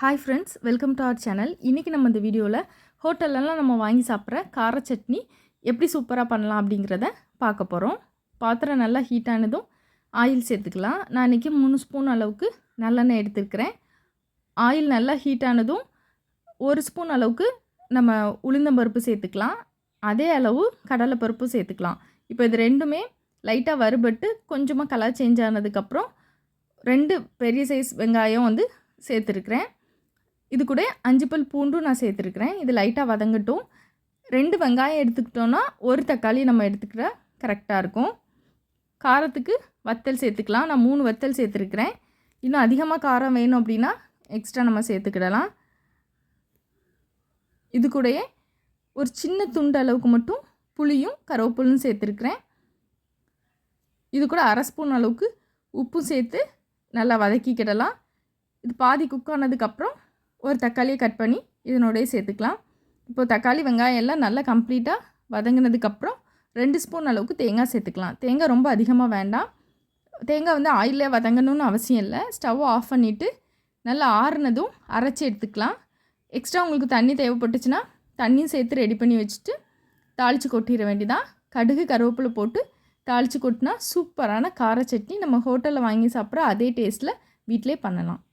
Hi friends welcome to our channel இன்றைக்கி நம்ம இந்த வீடியோவில் ஹோட்டல்லலாம் நம்ம வாங்கி சாப்பிட்ற கார சட்னி எப்படி சூப்பராக பண்ணலாம் அப்படிங்கிறத பார்க்க போகிறோம் பாத்திரம் நல்லா ஹீட் ஆனதும் ஆயில் சேர்த்துக்கலாம். நான் இன்றைக்கி மூணு ஸ்பூன் அளவுக்கு நல்லெண்ணெய் எடுத்துருக்கிறேன். ஆயில் நல்லா ஹீட் ஆனதும் ஒரு ஸ்பூன் அளவுக்கு நம்ம உளுந்தம்பருப்பு சேர்த்துக்கலாம். அதே அளவு கடலைப்பருப்பு சேர்த்துக்கலாம். இப்போ இது ரெண்டுமே லைட்டாக வறுபட்டு கொஞ்சமாக கலர் சேஞ்ச் ஆனதுக்கப்புறம் ரெண்டு பெரிய சைஸ் வெங்காயம் வந்து சேர்த்துருக்குறேன். இது கூட அஞ்சு பல் பூண்டும் நான் சேர்த்துருக்குறேன். இது லைட்டாக வதங்கட்டும். ரெண்டு வெங்காயம் எடுத்துக்கிட்டோன்னா ஒரு தக்காளி நம்ம எடுத்துக்கிற கரெக்டாக இருக்கும். காரத்துக்கு வத்தல் சேர்த்துக்கலாம். நான் மூணு வத்தல் சேர்த்துருக்குறேன். இன்னும் அதிகமாக காரம் வேணும் அப்படின்னா எக்ஸ்ட்ரா நம்ம சேர்த்துக்கிடலாம். இது கூடயே ஒரு சின்ன துண்டு அளவுக்கு மட்டும் புளியும் கருவேப்பிலும் சேர்த்துருக்குறேன். இது கூட அரை ஸ்பூன் அளவுக்கு உப்பும் சேர்த்து நல்லா வதக்கிக்கிடலாம். இது பாதி குக் ஆனதுக்கப்புறம் ஒரு தக்காளியை கட் பண்ணி இதனோடய சேர்த்துக்கலாம். இப்போது தக்காளி வெங்காயம் எல்லாம் நல்லா கம்ப்ளீட்டாக வதங்கினதுக்கப்புறம் ரெண்டு ஸ்பூன் அளவுக்கு தேங்காய் சேர்த்துக்கலாம். தேங்காய் ரொம்ப அதிகமாக வேண்டாம். தேங்காய் வந்து ஆயிலே வதங்கணும்னு அவசியம் இல்லை. ஸ்டவ் ஆஃப் பண்ணிவிட்டு நல்லா ஆறுனதும் அரைச்சி எடுத்துக்கலாம். எக்ஸ்ட்ரா உங்களுக்கு தண்ணி தேவைப்பட்டுச்சுன்னா தண்ணியும் சேர்த்து ரெடி பண்ணி வச்சுட்டு தாளித்து கொட்டிட வேண்டியதான் கடுகு கருவேப்பிலை போட்டு தாளித்து கொட்டினா சூப்பரான கார சட்னி நம்ம ஹோட்டலில் வாங்கி சாப்பிட்ற அதே டேஸ்ட்டில் வீட்டிலே பண்ணலாம்.